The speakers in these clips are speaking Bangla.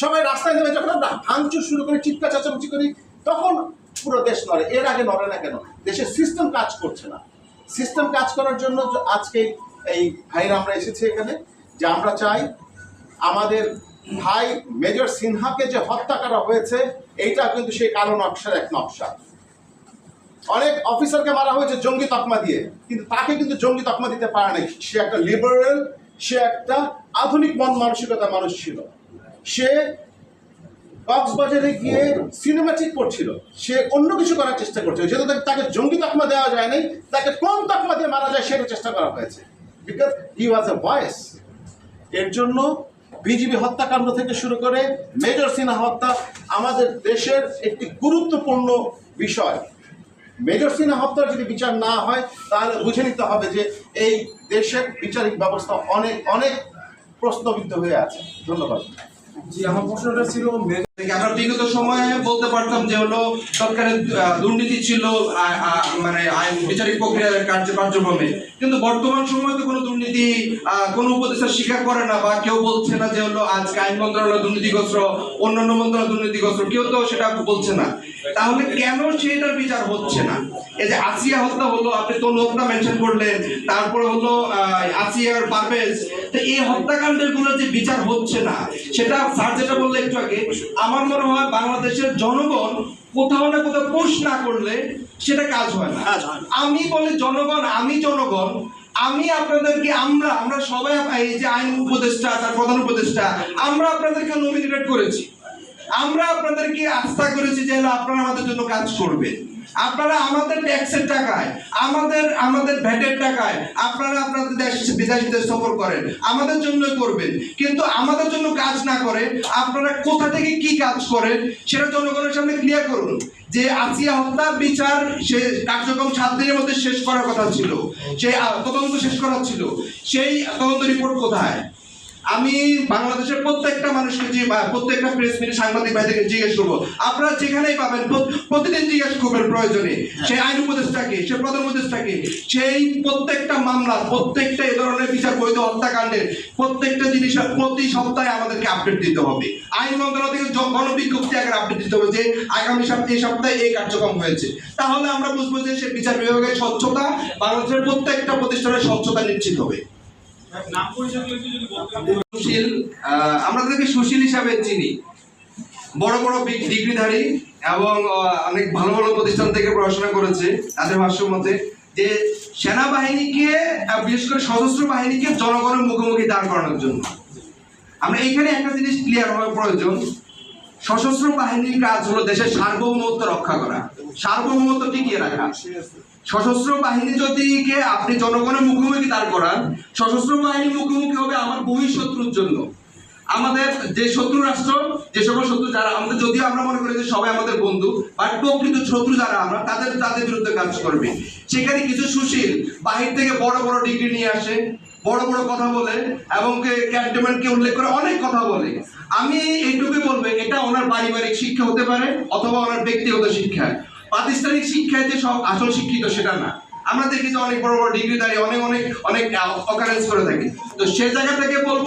সবাই রাস্তায় নেমে যখন আমরা ভাঙচুর শুরু করি, চিৎকার, চাচামেচি করি, তখন পুরো দেশ নড়ে। এর আগে নড়ে না কেন? দেশের সিস্টেম কাজ করছে না। সিস্টেম কাজ করার জন্য আজকে এই ভাইরা আমরা এসেছি এখানে, যে আমরা চাই আমাদের ভাই মেজর সিনহাকে যে হত্যা করা হয়েছে এইটা কিন্তু সেই কালো নকশার এক নকশা। অনেক অফিসারকে মারা হয়েছে জঙ্গি তকমা দিয়ে, কিন্তু তাকে কিন্তু জঙ্গি তকমা দিতে পারে নাই। সে একটা লিবারেল সে একটা আধুনিক মন মানসিকতা মানুষ ছিল। সে কক্সবাজারে গিয়ে সিনেমাটিক করছিল। সে অন্য কিছু করার চেষ্টা করছিল। যেহেতু তাকে- জঙ্গি তকমা দেওয়া যায় নাই, তাকে কোন তকমা দিয়ে মারা যায় সেটা চেষ্টা করা হয়েছে। Because he was A voice এর জন্য বিজিবি হত্যাকাণ্ড থেকে শুরু করে মেজর সিনহা হত্যা আমাদের দেশের একটি গুরুত্বপূর্ণ বিষয়। মেজর সিনহা হত্যার যদি বিচার না হয়, তাহলে বুঝে নিতে হবে যে এই দেশের বিচারিক ব্যবস্থা অনেক অনেক প্রশ্নবিদ্ধ হয়ে আছে। ধন্যবাদ। জি, আমার প্রশ্নটা ছিল আমরা বিগত সময়ে বলতে পারতাম যে হলো সরকারের দুর্নীতি ছিল মানে আইন, বিচারিক প্রক্রিয়ার কার্য, কার্যক্রমে। কিন্তু বর্তমান সময়ে তো কোনো দুর্নীতি কোনো উপদেষ্টা স্বীকার করে না বা কেউ বলছে না যে হলো আজকে আইন মন্ত্রণালয় দুর্নীতিগ্রস্ত, অন্যান্য মন্ত্রণালয় দুর্নীতিগ্রস্ত, কেউ তো সেটা বলছে না। তাহলে কেন সেটার বিচার হচ্ছে না? এই যে আসিয়া হত্যা হলো, আপনি তনু হত্যা মেনশন করলেন, তারপরে হলো আসিয়ার পারভেজ, তো এই হত্যাকাণ্ডেরগুলো যে বিচার হচ্ছে না, সেটা স্যার যেটা বললে একটু আগে আমার মনে হয় বাংলাদেশের জনগণ কোথাও না কোথাও পুশ না করলে সেটা কাজ হয় না। আমি বলে জনগণ আমি জনগণ আমি আপনাদেরকে আমরা আমরা সবাই এই যে আইন উপদেষ্টা তার প্রধান উপদেষ্টা আমরা আপনাদেরকে নমিনেটেড করেছি। আমরা আপনাদেরকে আস্থা করেছি যে আপনারা আমাদের জন্য কাজ করবেন আপনারা আমাদের ট্যাক্সের টাকায় আমাদের আমাদের ভ্যাটের টাকায় আপনারা আপনাদের দেশ বিদেশ দেশ সফর করেন আমাদের জন্য করবেন। কিন্তু আমাদের জন্য কাজ না করে, আপনারা কোথা থেকে কি কাজ করেন সেটা জনগণের সামনে ক্লিয়ার করুন। যে আসিয়া হত্যা বিচার সে কার্যক্রম সাত দিনের মধ্যে শেষ করার কথা ছিল। সেই তদন্ত শেষ করার ছিল। সেই তদন্ত রিপোর্ট কোথায়? আমি বাংলাদেশের প্রত্যেকটা মানুষকে যে প্রত্যেকটা প্রেস মিটে সাংবাদিক ভাইদেরকে জিজ্ঞেস করব। আপনারা যেখানেই পাবেন প্রতিদিন জিজ্ঞেস করবেন প্রয়োজনে সেই আইন উপদেষ্টাকে সে প্রধান উপদেষ্টাকে সেই প্রত্যেকটা মামলা প্রত্যেকটা এ ধরনের বিচার বৈধ হত্যাকাণ্ডের প্রত্যেকটা জিনিসের প্রতি সপ্তাহে আমাদেরকে আপডেট দিতে হবে। আইন মন্ত্রণালয় থেকে গণবিজ্ঞপ্তি আকারে আপডেট দিতে হবে যে আগামী সপ্তাহে এই সপ্তাহে এই কার্যক্রম হয়েছে। তাহলে আমরা বুঝব যে সে বিচার বিভাগের স্বচ্ছতা বাংলাদেশের প্রত্যেকটা প্রতিষ্ঠানের স্বচ্ছতা নিশ্চিত হবে। সুশীল আমরা তাদেরকে সুশীল হিসাবে চিনি। বড় বড় ডিগ্রিধারী এবং অনেক ভালো ভালো প্রতিষ্ঠান থেকে পড়াশোনা করেছে তাদের ভাষ্য মতে যে সেনাবাহিনীকে বিশেষ করে সশস্ত্র বাহিনীকে জনগণের মুখোমুখি দাঁড় করানোর জন্য। আমরা এইখানে একটা জিনিস ক্লিয়ার হওয়া প্রয়োজন। সশস্ত্র বাহিনীর কাজ হলো দেশের সার্বভৌমত্ব রক্ষা করা। সার্বভৌমত্ব টিকিয়ে রাখা। সশস্ত্র বাহিনী যদি কে, আপনি জনগণের মুখোমুখি দাঁড় করান, সশস্ত্র বাহিনী মুখোমুখি হবে আমার বহিঃশত্রুর জন্য। আমাদের যে শত্রু রাষ্ট্র, যে সকল শত্রু যারা, আমাদের যদিও আমরা মনে করি যে সবাই আমাদের বন্ধু বাট প্রকৃত শত্রু যারা আমরা, তাদের তাদের বিরুদ্ধে কাজ করবে। সেখানে কিছু সুশীল, বাহির থেকে বড় বড় ডিগ্রি নিয়ে আসে, বড় বড় কথা বলে, এবং ক্যান্টনমেন্টকে উল্লেখ করে অনেক কথা বলে। আমি এইটুকুই বলব, এটা ওনার পারিবারিক শিক্ষা হতে পারে, অথবা ওনার ব্যক্তিগত শিক্ষা। প্রাতিষ্ঠানিক শিক্ষায় যে সব আসল শিক্ষিত সেটা না। আমরা দেখি যে অনেক বড় বড় ডিগ্রি দাঁড়িয়ে অনেক অনেক অনেক অকারেন্স করে থাকি। তো সে জায়গা থেকে বলব,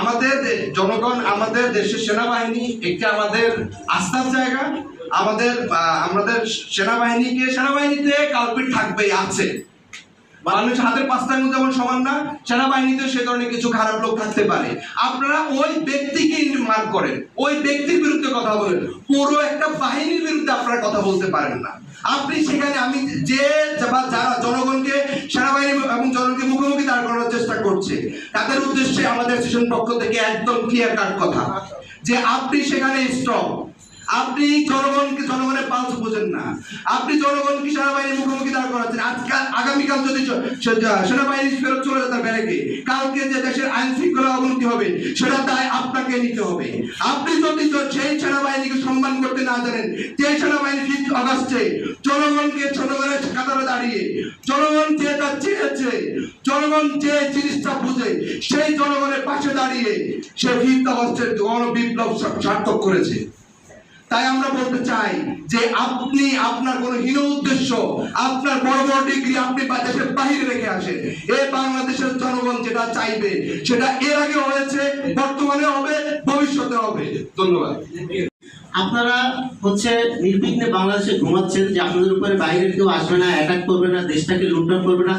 আমাদের জনগণ, আমাদের দেশের সেনাবাহিনী একটি আমাদের আস্থার জায়গা। আমাদের আমাদের সেনাবাহিনীকে, সেনাবাহিনীতে কালপিট থাকবেই, আছে। মানুষ হাতের পাঁচটা আঙুল যেমন সমান না, সেনাবাহিনীতে সে ধরনের কিছু খারাপ লোক থাকতে পারে। আপনারা ওই ব্যক্তিকে মার্ক করেন, ওই ব্যক্তির বিরুদ্ধে কথা বলেন। পুরো একটা বাহিনীর বিরুদ্ধে আপনারা কথা বলতে পারেন না। আপনি সেখানে, আমি যে বা যারা জনগণকে, সেনাবাহিনী এবং জনগণকে মুখোমুখি দাঁড় করানোর চেষ্টা করছে, তাদের উদ্দেশ্যে আমাদের স্টেশন পক্ষ থেকে একদম ক্লিয়ার কাট কথা। যে আপনি সেখানে স্ট্রং আপনি জনগণকে, জনগণের পালস বোঝেন না। আপনি জনগণকে সেনাবাহিনীর আগামীকাল যদি সেনাবাহিনী ফেরত চলে যেতে ব্যারেকে, কালকে যে দেশের আইন শৃঙ্খলা অবনতি হবে, সেটা দায় আপনাকে নিতে হবে। আপনি যদি সেই সেনাবাহিনীকে সম্মান করতে না জানেন যে সেনাবাহিনী ফিফথ অগস্টে জনগণকে জনগণের কাতারে দাঁড়িয়ে, জনগণ যেটা চেয়েছে, জনগণ যে জিনিসটা বুঝে, সেই জনগণের পাশে দাঁড়িয়ে সে ফিফথ অগস্টের গণ বিপ্লব সার্থক করেছে। তাই আমরা বলতে চাই যে আপনি, আপনার কোনো হীন উদ্দেশ্য, আপনার বড় বড় ডিগ্রি আপনি দেশের বাহিরে রেখে আসেন। এই বাংলাদেশের জনগণ যেটা চাইবে, সেটা এর আগে হয়েছে বর্তমানে হবে, ভবিষ্যতে হবে। ধন্যবাদ। আপনারা হচ্ছে নির্বিঘ্নে বাংলাদেশে ঘুমাচ্ছেন যে আপনাদের উপরে বাইরের কেউ আসবে না অ্যাটাক করবে না, দেশটাকে লুটপাট করবে না।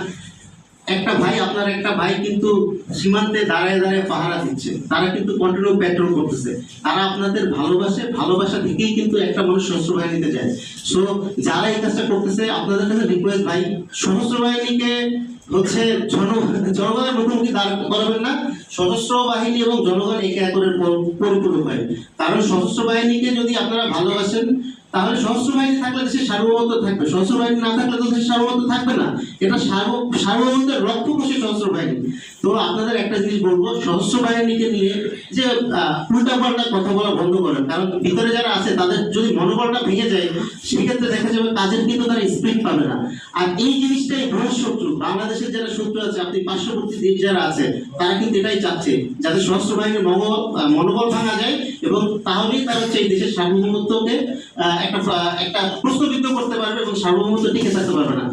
একটা ভাই, আপনার একটা ভাই কিন্তু সীমান্তে দাঁড়ায় দাঁড়ায় পাহারা দিচ্ছে। তারা কিন্তু কন্টিনিউ পেট্রোল করতেছে। তারা আপনাদের ভালোবাসে, ভালোবাসা থেকেই কিন্তু একটা মানুষ সশস্ত্র বাহিনীতে যায়। সো যারা এই কাজটা করতেছে, আপনাদের কাছে রিকোয়েস্ট ভাই সশস্ত্র বাহিনীকে হচ্ছে জন জনগণের মুখোমুখি দাঁড় করাবেন না। সশস্ত্র বাহিনী এবং জনগণ একে একের পর- পরিপূরক হয়। কারণ সশস্ত্র বাহিনীকে যদি আপনারা ভালোবাসেন তাহলে সশস্ত্র বাহিনী থাকলে দেশের সার্বভৌমত্ব থাকবে। সশস্ত্র বাহিনী না থাকলে তো দেশের সার্বভৌমত্ব থাকবে না। এটা সার্ব- সার্বভৌমত্বের রক্ষ কোষে সশস্ত্র বাহিনী। তো আপনাদের একটা জিনিস বলব সশস্ত্র বাহিনীকে নিয়ে যে উল্টা পাল্টা কথা বলা বন্ধ করেন। কারণ ভিতরে যারা আছে, তাদের যদি মনোবলটা ভেঙে যায়, সেক্ষেত্রে দেখা যাবে কাজের কিন্তু তারা স্পিড পাবে না। আর এই জিনিসটাই বড় শত্রু। বাংলাদেশের যারা শত্রু আছে, আপনি পার্শ্ববর্তী দেশ যারা আছে, তারা কিন্তু এটাই চাচ্ছে, যাতে সশস্ত্র বাহিনীর মনোবল ভাঙা যায় এবং তাহলেই তারা হচ্ছে দেশের সার্বভৌমত্বকে একটা একটা প্রশ্নবিদ্ধ করতে পারবে এবং সার্বভৌমত্ব টিকে থাকতে পারবে না।